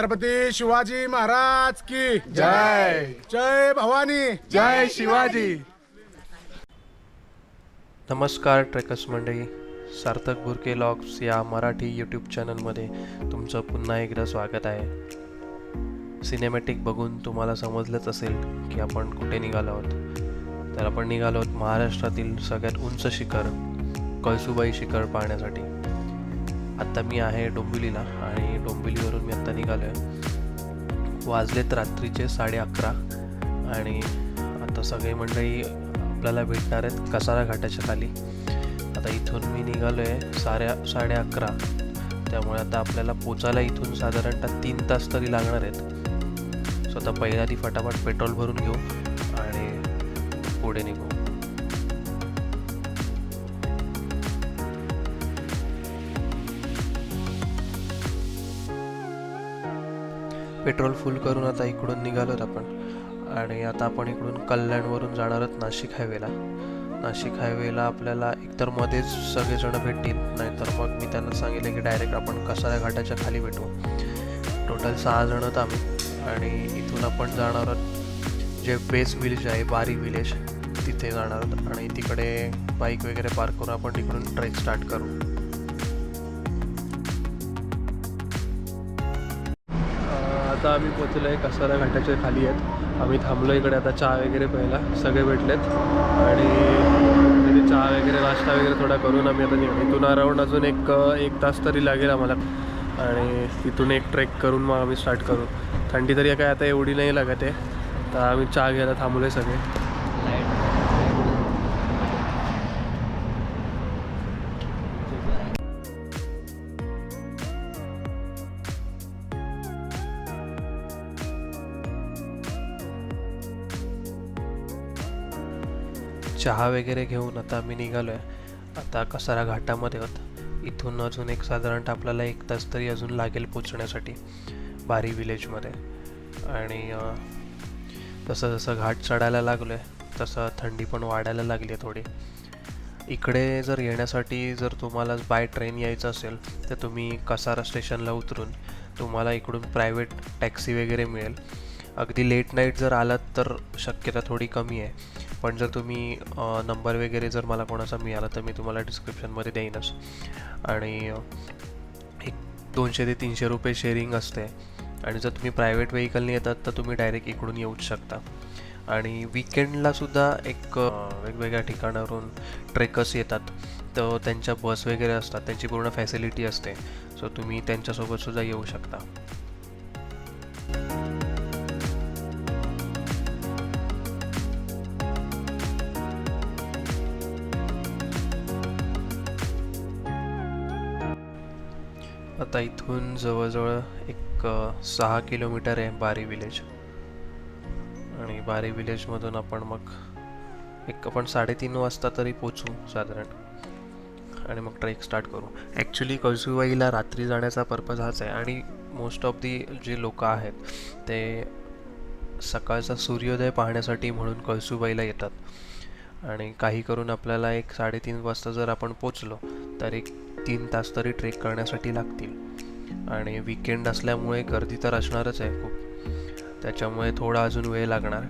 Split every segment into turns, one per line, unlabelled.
छत्रपती शिवाजी महाराज की
जय.
जय भवानी.
जय शिवाजी.
नमस्कार ट्रेकर्स मंडळी. सार्थक बुरके लॉग्स या मराठी यूट्यूब चॅनलमध्ये तुमचं पुन्हा एकदा स्वागत आहे. सिनेमॅटिक बघून तुम्हाला समजलंच असेल की आपण कुठे निघालो आहोत. तर आपण निघालो आहोत महाराष्ट्रातील सगळ्यात उंच शिखर कळसुबाई शिखर पाहण्यासाठी. आत्ता मी आहे डोंबिवलीला आणि डोंबिवलीवरून मी आत्ता निघालो आहे. वाजलेत रात्रीचे साडे अकरा आणि आता सगळे मंडळी आपल्याला भेटणार आहेत कसारा घाटाच्या खाली. आता इथून मी निघालो आहे साऱ्या साडे अकरा. त्यामुळे आता आपल्याला पोचायला इथून साधारणतः तीन तास तरी लागणार आहेत. सो आता पहिल्या आधी फटाफट पेट्रोल भरून घेऊ आणि पुढे निघू. पेट्रोल फुल करून आता इकडून निघालोत आपण. आणि आता आपण इकडून कल्याणवरून जाणार आहोत नाशिक हायवेला. नाशिक हायवेला आपल्याला एकतर मध्येच सगळेजण भेटतील नाहीतर मग मी त्यांना सांगितलं की डायरेक्ट आपण कसाऱ्या घाटाच्या खाली भेटू. टोटल सहा जण आहोत आम्ही. आणि इथून आपण जाणार आहोत जे बेस विलेज आहे बारी विलेज तिथे जाणार आहोत. आणि तिकडे बाईक वगैरे पार्क करून आपण तिकडून ट्रेक स्टार्ट करू. आता आम्ही पोचलो आहे कसारा घाटाच्या खाली आहेत. आम्ही थांबलो इकडे आता चहा वगैरे प्यायला. सगळे भेटलेत. आणि तिथे चहा वगैरे नाश्ता वगैरे थोडा करून आम्ही आता निघतो इथून अराऊंड अजून एक एक तास तरी लागेल आम्हाला. आणि तिथून एक ट्रेक करून मग आम्ही स्टार्ट करू. थंडी तरी काय आता एवढी नाही लागत आहे. तर आम्ही चहा घ्यायला थांबलो आहे सगळे. चहा वगैरे घेऊन आता आम्ही निघालो आहे आता कसारा घाटामध्ये होत. इथून अजून एक साधारणतः आपल्याला एक तास तरी अजून लागेल पोचण्यासाठी बारी विलेजमध्ये. आणि तसं जसं घाट चढायला लागलो आहे तसं थंडी पण वाढायला लागली आहे थोडी. इकडे जर येण्यासाठी जर तुम्हाला बाय ट्रेन यायचं असेल तर तुम्ही कसारा स्टेशनला उतरून तुम्हाला इकडून प्रायव्हेट टॅक्सी वगैरे मिळेल. अगदी लेट नाईट जर आलात तर शक्यता थोडी कमी आहे. पण जर तुम्ही नंबर वगैरे जर मला कोणाचा मिळाला तर मी तुम्हाला डिस्क्रिप्शनमध्ये देईनच. आणि एक दोनशे ते तीनशे रुपये शेअरिंग असते. आणि जर तुम्ही प्रायव्हेट व्हेकलने येतात तर तुम्ही डायरेक्ट इकडून येऊच शकता. आणि विकेंडला सुद्धा एक वेगवेगळ्या ठिकाणावरून ट्रेकर्स येतात. तर त्यांच्या बस वगैरे असतात. त्यांची पूर्ण फॅसिलिटी असते. सो तुम्ही त्यांच्यासोबत सुद्धा येऊ शकता. आता इथून जवळजवळ एक सहा किलोमीटर आहे बारी विलेज. आणि बारी विलेजमधून आपण मग एक आपण साडेतीन वाजता तरी पोचू साधारण. आणि मग ट्रेक स्टार्ट करू. ॲक्च्युली कळसुबाईला रात्री जाण्याचा पर्पज हाच आहे. आणि मोस्ट ऑफ दी जे लोक आहेत ते सकाळचा सूर्योदय पाहण्यासाठी म्हणून कळसुबाईला येतात. आणि काही करून आपल्याला एक साडेतीन वाजता जर आपण पोचलो तर एक तीन तास तरी ट्रेक करण्यासाठी लागतील. आणि विकेंड असल्यामुळे गर्दी तर असणारच आहे खूप. त्याच्यामुळे थोडा अजून वेळ लागणार.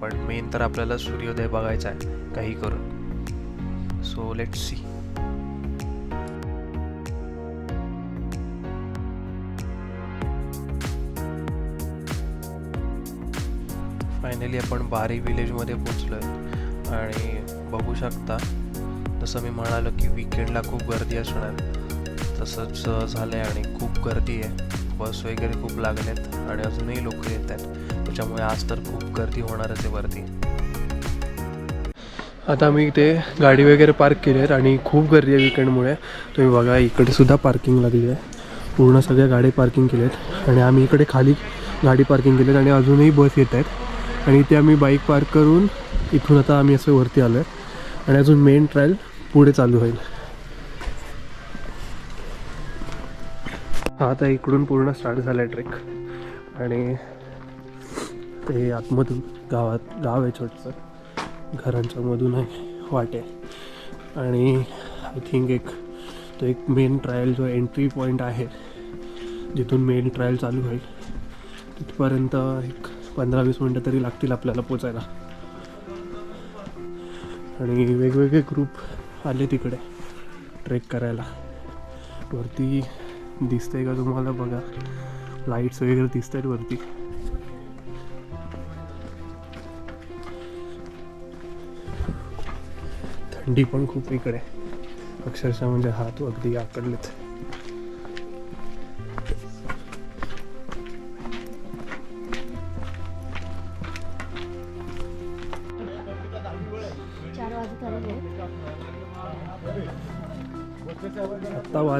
पण मेन तर आपल्याला सूर्योदय बघायचा आहे काही करून. सो लेट सी फायनली आपण बारी विलेजमध्ये पोचलो आहे आणि बघू शकता जसं मी म्हणालो की विकेंडला खूप गर्दी असणार. तसंच झालं आहे आणि खूप गर्दी आहे. बस वगैरे खूप लागलेत आणि अजूनही लोक येत आहेत. त्याच्यामुळे आज तर खूप गर्दी होणारच आहे वरती. आता मी इथे गाडी वगैरे पार्क केली आहेत आणि खूप गर्दी आहे विकेंडमुळे तुम्ही बघा इकडे सुद्धा पार्किंग लागली आहे पूर्ण सगळ्या गाडी पार्किंग केल्या आहेत. आणि आम्ही इकडे खाली गाडी पार्किंग केली आहेत आणि अजूनही बस येत आहेत. आणि इथे आम्ही बाईक पार्क करून इथून आता आम्ही असं वरती आलो आहे आणि अजून मेन ट्रायल पुढे चालू होईल. हा आता इकडून पूर्ण स्टार्ट झाला आहे ट्रेक आणि ते आतमधून गावात गाव आहे छोटंसं. घरांच्या मधून आहे वाटे. आणि आय थिंक एक तो एक मेन ट्रायल जो एंट्री पॉईंट आहे जिथून मेन ट्रायल चालू होईल. तिथपर्यंत एक पंधरा वीस मिनटं तरी लागतील आपल्याला पोचायला. आणि वेगवेगळे ग्रुप आले तिकडे. ट्रेक करायला. वरती दिसतंय का तुम्हाला? बघा. लाईट्स वगैरे दिसत आहेत वरती. थंडी पण खूप इकडे. अक्षरशः म्हणजे हात अगदी आकडलेत.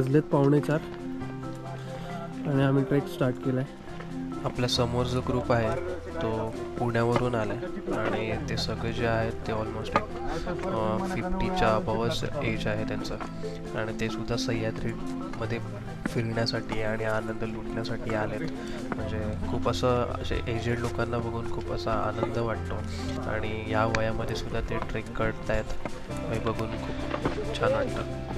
वाजलेत पावणे चार. आणि आम्ही ट्रेक स्टार्ट केलाय. आपल्यासमोर जो ग्रुप आहे तो पुण्यावरून आला आहे आणि ते सगळे जे आहेत ते ऑलमोस्ट एक फिफ्टीच्या अबवच एज आहे त्यांचं. आणि ते सुद्धा सह्याद्रीमध्ये फिरण्यासाठी आणि आनंद लुटण्यासाठी आलेत. म्हणजे खूप असं असे एजेड लोकांना बघून खूप असा आनंद वाटतो. आणि या वयामध्ये सुद्धा ते ट्रेक करतायत हे बघून खूप छान वाटतं.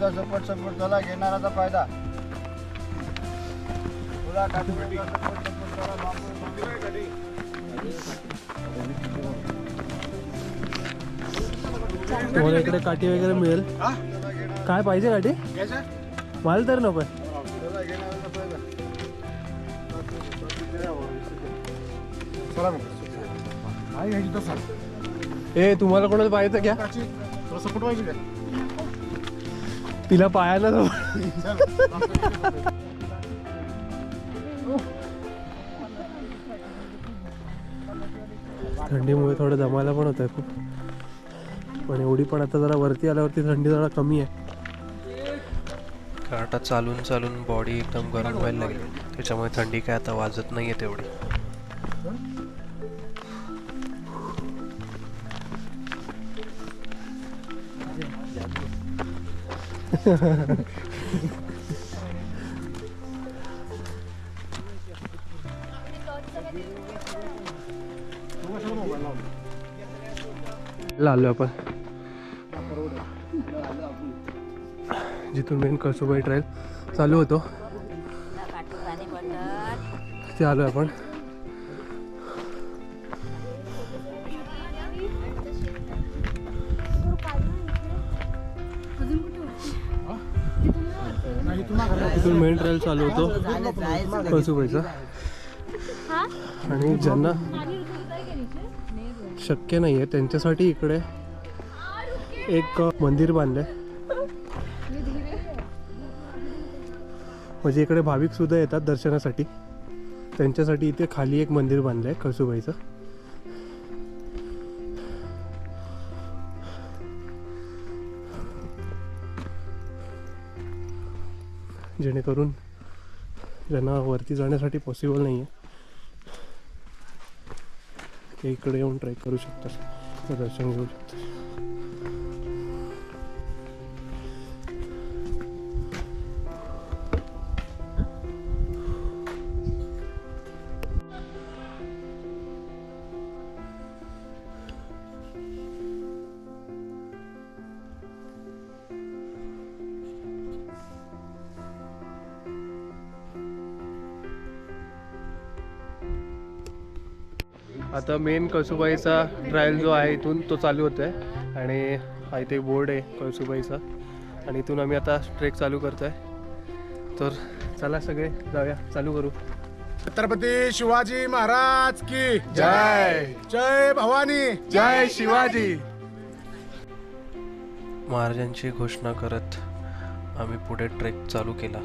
जा सपोर्ट सपोर्ट तुला घेणाराचा फायदा. तुला सपोर्ट सपोर्ट
तुम्हाला इकडे काठी वगैरे मिळेल. काय पाहिजे काठी? मला तर नको. ए तुम्हाला कोणाला पाहिजे
तुला सपोर्ट पाहिजे का?
तिला पायाला जाऊ थंडीमुळे थोडं जमायला पण होतं आहे खूप. पण एवढी पण आता जरा वरती आल्यावरती थंडी जरा कमी आहे. आता चालून चालून बॉडी एकदम गरम व्हायला लागली. त्याच्यामुळे थंडी काय आता वाजत नाही आहे तेवढी. आलो आपण. जिथून मेन कळसुबाई ट्रायल चालू होतो. ते आलो आपण. ट्रायल चालू होतो. कळसुबाईचा आणि ज्यांना शक्य नाही आहे त्यांच्यासाठी इकडे एक मंदिर बांधलंय. म्हणजे इकडे भाविक सुद्धा येतात दर्शनासाठी. त्यांच्यासाठी इथे खाली एक मंदिर बांधलं आहे कळसुबाईचं जेणेकरून ज्यांना वरती जाण्यासाठी पॉसिबल नाही आहे ते इकडे येऊन ट्राय करू शकतात. दर्शन घेऊ शकतात. आता मेन कळसुबाईचा ट्रायल जो आहे इथून तो चालू होत आहे आणि हा इथे बोर्ड आहे कळसुबाईचा. आणि इथून आम्ही आता ट्रेक चालू करतो आहे तर चला सगळे जाऊया चालू करू.
छत्रपती शिवाजी महाराज की
जय.
जय भवानी.
जय शिवाजी.
महाराजांची घोषणा करत आम्ही पुढे ट्रेक चालू केला.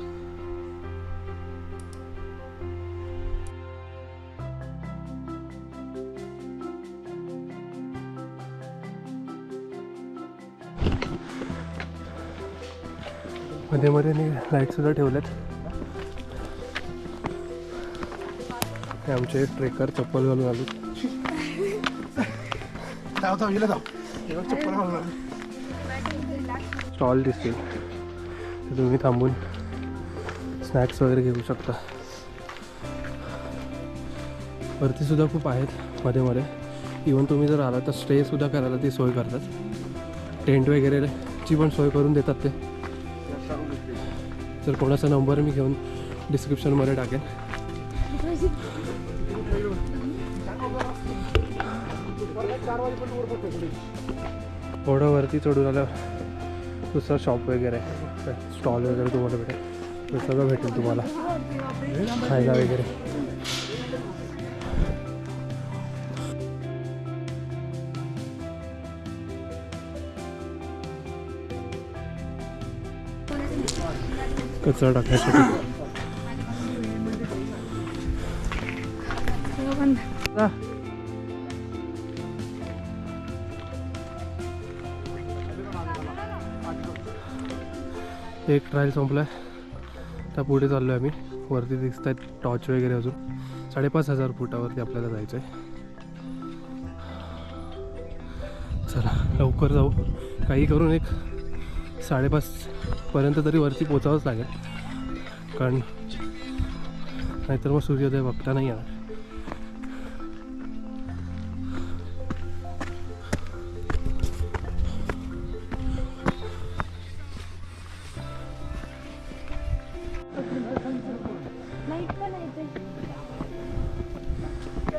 मध्ये मध्ये लाइट सुद्धा ठेवल्यात. हे आमचे ट्रेकर चप्पल घालून आलो.
धाव धाव हिला धाव बघ, चप्पल घालून आली.
स्टॉल दिसतील. तर तुम्ही थांबून स्नॅक्स वगैरे घेऊ शकता. वरती सुद्धा खूप आहेत मध्ये मध्ये. इवन तुम्ही जर आला तर स्टेसुद्धा करायला ती सोय करतात. टेंट वगैरेची पण सोय करून देतात ते. तर कोणाचा नंबर मी घेऊन डिस्क्रिप्शनमध्ये टाकेन. थोडं चढून आलं दुसरा शॉप वगैरे स्टॉल वगैरे तुम्हाला भेटेल. सगळं भेटेल तुम्हाला. खायला वगैरे. कचरा टाकण्यासाठी एक ट्रायल संपला आहे त्या पुढे चाललो आहे आम्ही. वरती दिसत आहेत टॉर्च वगैरे अजून. साडेपाच हजार फुटावरती आपल्याला जायचं आहे चला लवकर जाऊ. काही करून एक साडेपाच पर्यंत तरी वरती पोचावंच लागेल. कारण नाहीतर मग सूर्योदय बघता नाही येणार.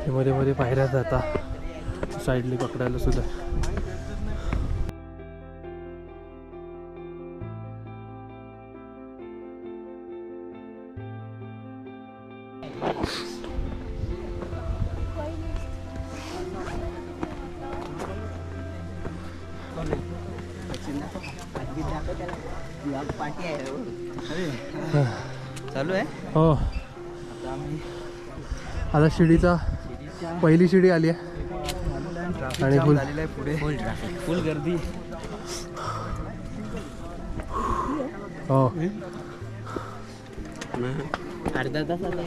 मध्ये मध्ये पायऱ्या जाता. साईडली पकडायला सुद्धा.
चालू आहे?
हो. आता शिडीचा पहिली शिडी आली आहे. आणि फुल
आहे पुढे. फुल ट्रॅफिक फुल गर्दी.
हो.
अर्धा तास
अर्धा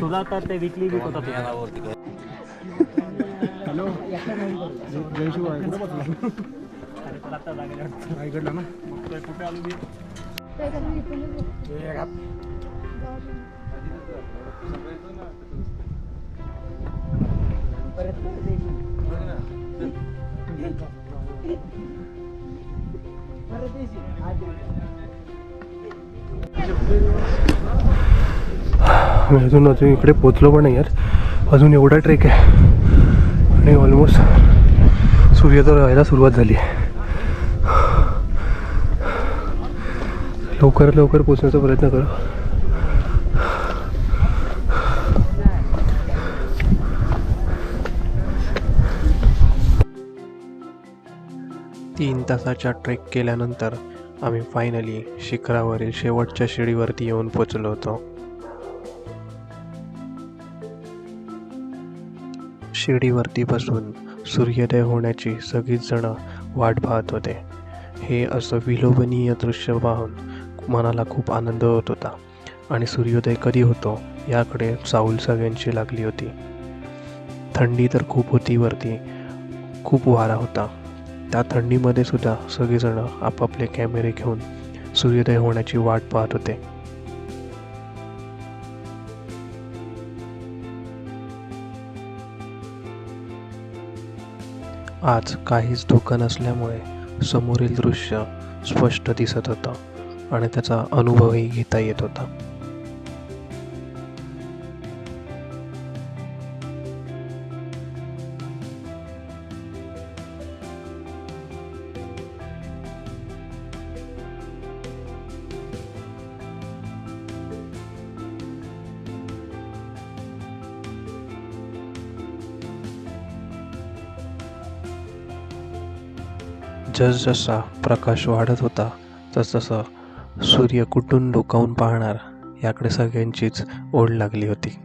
तुला तर ते विकली वीक होता
हॅलो जय कुठे बसला ना
कुठे आलो
आम्ही अजून अजून इकडे पोचलो पण नाही यार. अजून एवढा ट्रेक आहे. आणि ऑलमोस्ट सूर्योदय व्हायला सुरुवात झाली आहे. लवकरात लवकर पोचण्याचा प्रयत्न करू. तीन तासाच्या ट्रेक केल्यानंतर आम्ही फायनली शिखरावरील शेवटच्या शिडीवरती येऊन पोचलो होतो. शिडीवरती बसून सूर्योदय होण्याची सगळीच जण वाट पाहत होते. हे असं विलोभनीय दृश्य पाहून मनाला खूप आनंद होत होता आणि सूर्योदय कधी होतो याकडे चाऊल सगळ्यांची लागली होती. थंडी तर खूप होती वरती. खूप वारा होता. त्या थंडीमध्ये सुद्धा सगळेजण आपापले कॅमेरे घेऊन सूर्योदय होण्याची वाट पाहत होते. आज काहीच धोका नसल्यामुळे समोरील दृश्य स्पष्ट दिसत होतं आणि त्याचा अनुभवही घेता येत होता. जसजसा प्रकाश वाढत होता तसतसं सूर्य कुठून डोकावून पाहणार याकडे सगळ्यांचीच ओढ लागली होती.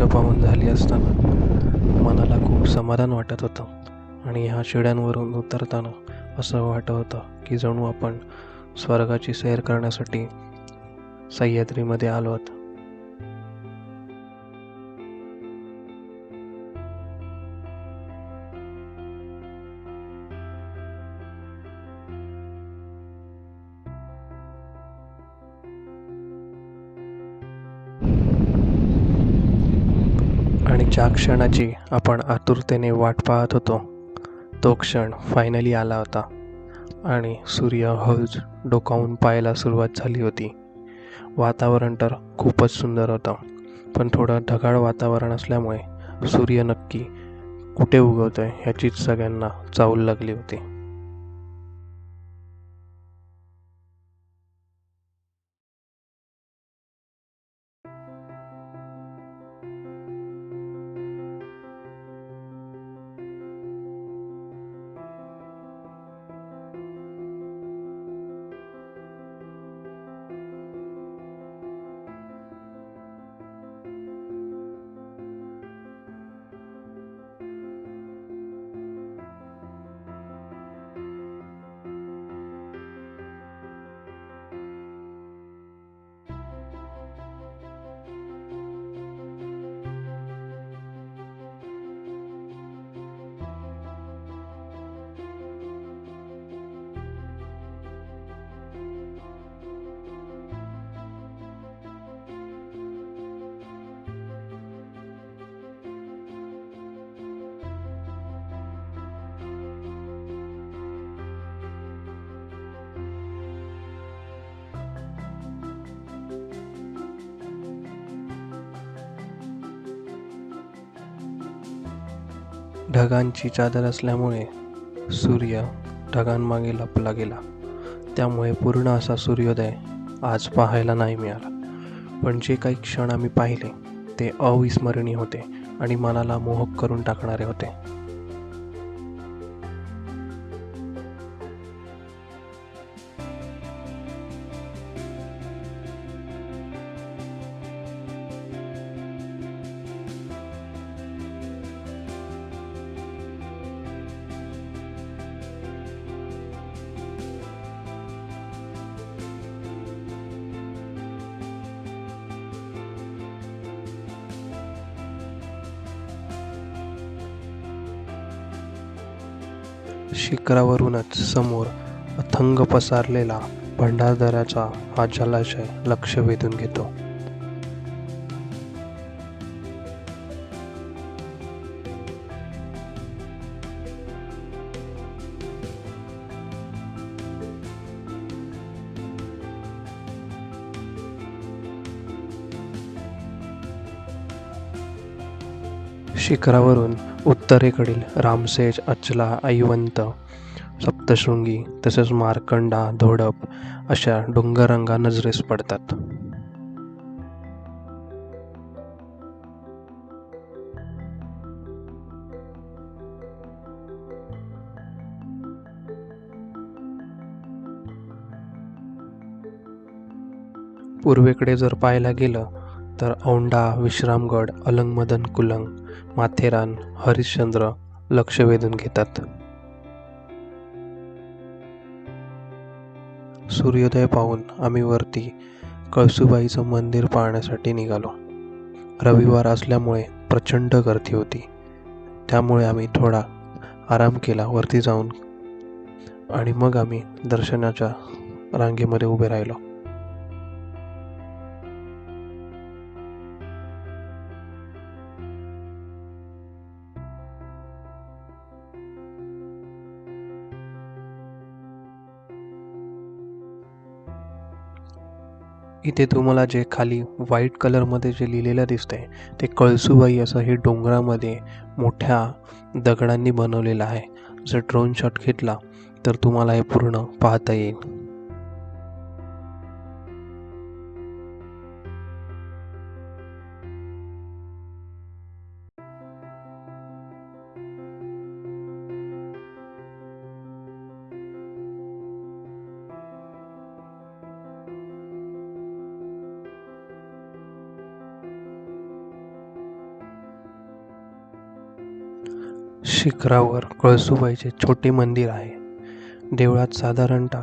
अशा पाहून झाली असताना मनाला खूप समाधान वाटत होतं. आणि ह्या शिड्यांवरून उतरताना असं वाटत होतं की जणू आपण स्वर्गाची सैर करण्यासाठी सह्याद्रीमध्ये आलो आहोत. क्षणाची आपण आतुरतेने वाट पाहत होतो. तो क्षण फायनली आला होता आणि सूर्य हळूच डोकावून पाहायला सुरुवात झाली होती. वातावरण तर खूपच सुंदर होतं पण थोडं ढगाळ वातावरण असल्यामुळे सूर्य नक्की कुठे उगवतोय ह्याचीच सगळ्यांना चावल लागली होती. ढगांची चादर असल्यामुळे सूर्य ढगांमागे लपला गेला. त्यामुळे पूर्ण असा सूर्योदय आज पाहायला नाही मिळाला. पण जे काही क्षण आम्ही पाहिले ते अविस्मरणीय होते आणि मनाला मोहक करून टाकणारे होते. शिखरावरूनच समोर अथंग पसारलेला भंडारदऱ्याचा हा जलाशय लक्ष वेधून घेतो. शिखरावरून उत्तरेकडील रामसेज अचला ऐवंत सप्तशृंगी तसेच मार्कंडा धोडप अशा डोंगररांगा नजरेस पडतात. पूर्वेकडे जर पाहायला गेलं तर औंढा विश्रामगड अलंगमदन कुलंग माथेरान हरिश्चंद्र लक्ष वेधून घेतात. सूर्योदय पाहून आम्ही वरती कळसुबाईचं मंदिर पाहण्यासाठी निघालो. रविवार असल्यामुळे प्रचंड गर्दी होती. त्यामुळे आम्ही थोडा आराम केला वरती जाऊन. आणि मग आम्ही दर्शनाच्या रांगेमध्ये उभे राहिलो. इथे तुम्हाला जे खाली व्हाईट कलरमध्ये जे लिहिलेलं दिसतंय ते कळसुबाई असं हे डोंगरामध्ये मोठ्या दगडांनी बनवलेलं आहे. जर ड्रोन शॉट घेतला तर तुम्हाला हे पूर्ण पाहता येईल. शिखरावर कळसुबाईचे छोटे मंदिर आहे. देवळात साधारणतः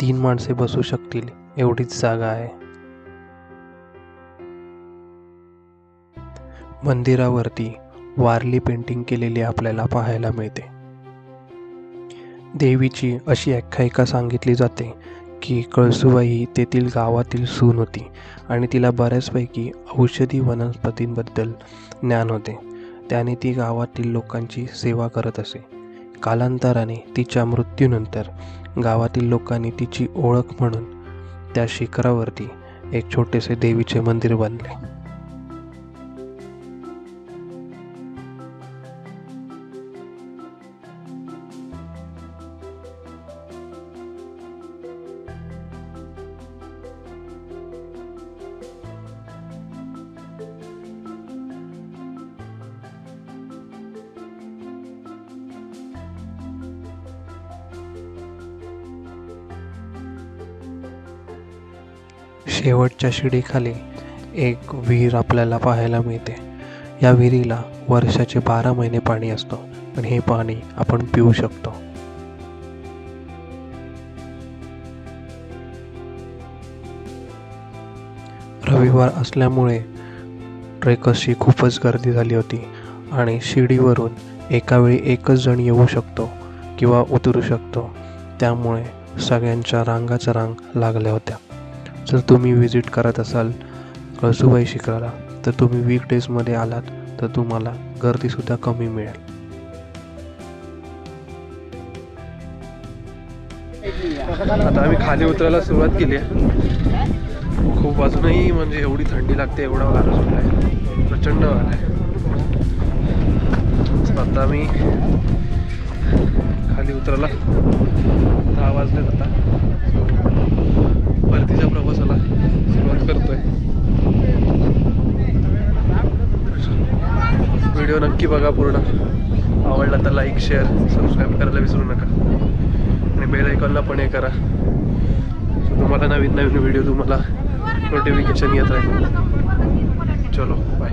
तीन माणसे बसू शकतील एवढीच जागा आहे. मंदिरावरती वारली पेंटिंग केलेली आपल्याला पाहायला मिळते. देवीची अशी आख्यायिका सांगितली जाते की कळसुबाई ही तेथील गावातील सून होती आणि तिला बऱ्याचपैकी औषधी वनस्पतींबद्दल ज्ञान होते. त्याने ती गावातील लोकांची सेवा करत असे. कालांतराने तिच्या मृत्यूनंतर गावातील लोकांनी तिची ओळख म्हणून त्या शिखरावरती एक छोटेसे देवीचे मंदिर बांधले. शेवटच्या शिडीखाली एक विहीर आपल्याला पाहायला मिळते. या विहिरीला वर्षाचे बारा महिने पाणी असतं पण हे पाणी आपण पिऊ शकतो. रविवार असल्यामुळे ट्रेकर्सची खूपच गर्दी झाली होती आणि शिडीवरून एकावेळी एकच जण येऊ शकतो किंवा उतरू शकतो त्यामुळे सगळ्यांच्या रांगाच्या रांग लागल्या होत्या. जर तुम्ही विजिट करत असाल कळसुबाई शिखराला तर तुम्ही वीकडेजमध्ये आलात तर तुम्हाला गर्दीसुद्धा कमी मिळेल.
आता आम्ही खाली उतरायला सुरुवात केली आहे. खूप अजूनही म्हणजे एवढी थंडी लागते एवढा वारा सुद्धा आहे. प्रचंड वारा आहे. आता आम्ही खाली उतरायला दहा वाजले आता. परतीच्या प्रवासाला सुरुवात करतोय. व्हिडिओ नक्की बघा पूर्ण. आवडला तर लाईक शेअर सबस्क्राईब करायला विसरू नका. आणि बेल आयकॉनला पण हे करा. तुम्हाला नवीन नवीन व्हिडिओ तुम्हाला नोटिफिकेशन येत राहील. चलो बाय